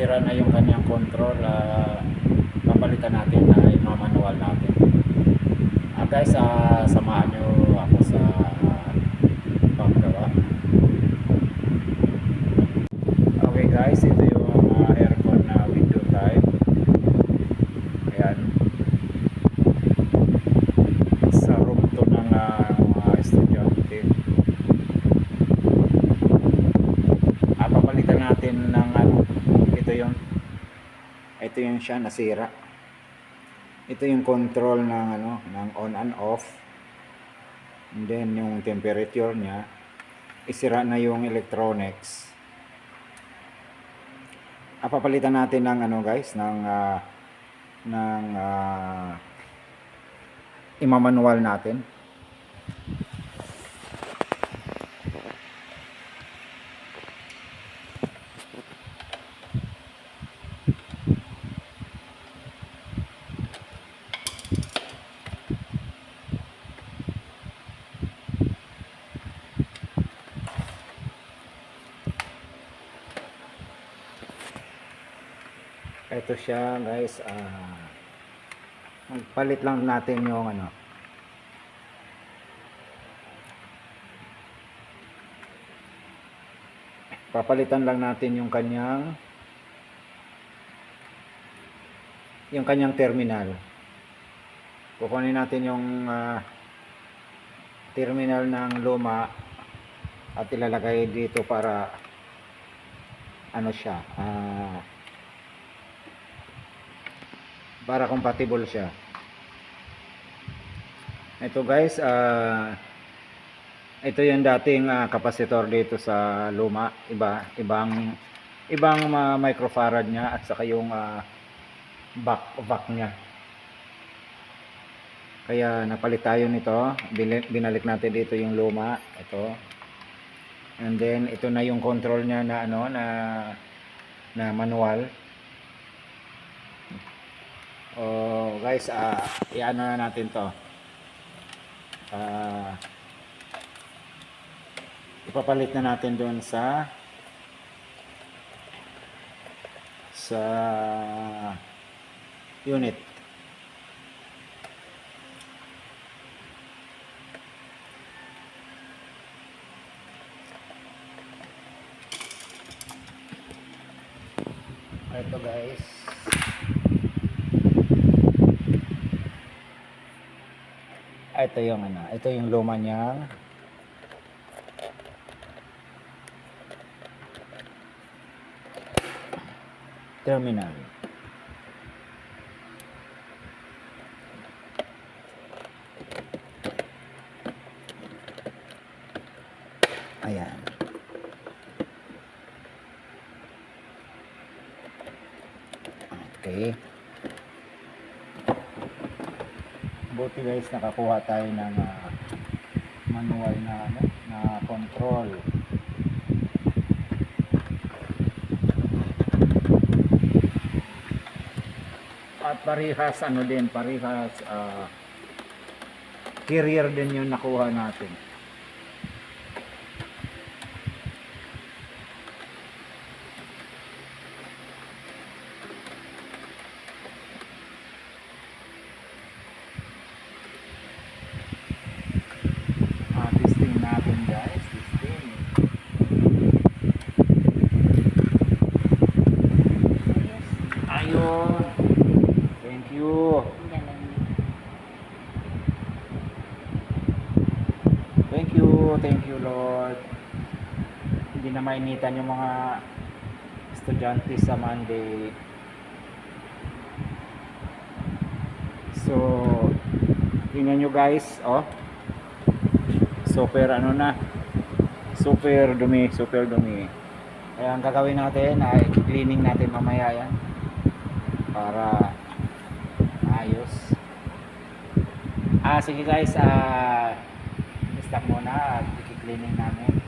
sira na yung kanyang control. ah, papalitan natin na i-manual natin. Ah, guys, ah, samahan nyo ako sa paggawa. Okay guys, ito yung ah, aircon na window type. Ayan. Sa room to ng ah, mga estudyante. Ah, papalitan natin ng ano, ito yung ito yung siya nasira. Ito yung control ng ano, ng on and off. And then yung temperature niya, isira na yung electronics. Ah, papalitan natin ng ano guys, ng ah, ng ah, imamanual natin. Ito siya guys, ah magpalit lang natin yung ano. Papalitan lang natin yung kanyang yung kanyang terminal. Kukunin natin yung ah, terminal ng luma at ilalagay dito para ano siya, ah para compatible siya. Ito guys, ah ito yung dating ah, kapasitor dito sa luma, iba, ibang ibang ah, microfarad niya at saka yung ah, back back niya. Kaya napalit tayo nito, binalik natin dito yung luma, ito. And then ito na yung control niya na ano na na manual. Oh, guys, ah, iano na natin 'to. Ah, ipapalit na natin doon sa sa unit. Ito guys. Ito yung ano, ito yung luma niyang terminal. Ayan. Okay. Buti guys nakakuha tayo ng ah, manual na ano, na control. At parehas ano din, parehas ah, carrier din yung nakuha natin. Ah, testing natin guys, testing. Ayun. Thank you. Thank you, thank you Lord. Hindi na mainitan yung mga estudyante sa Monday. So, tingnan nyo guys, oh. Super ano na. Super dumi, super dumi. Kaya ang gagawin natin ay cleaning natin mamaya yan. Para ayos. Ah, sige guys, ah stop muna at i-cleaning namin.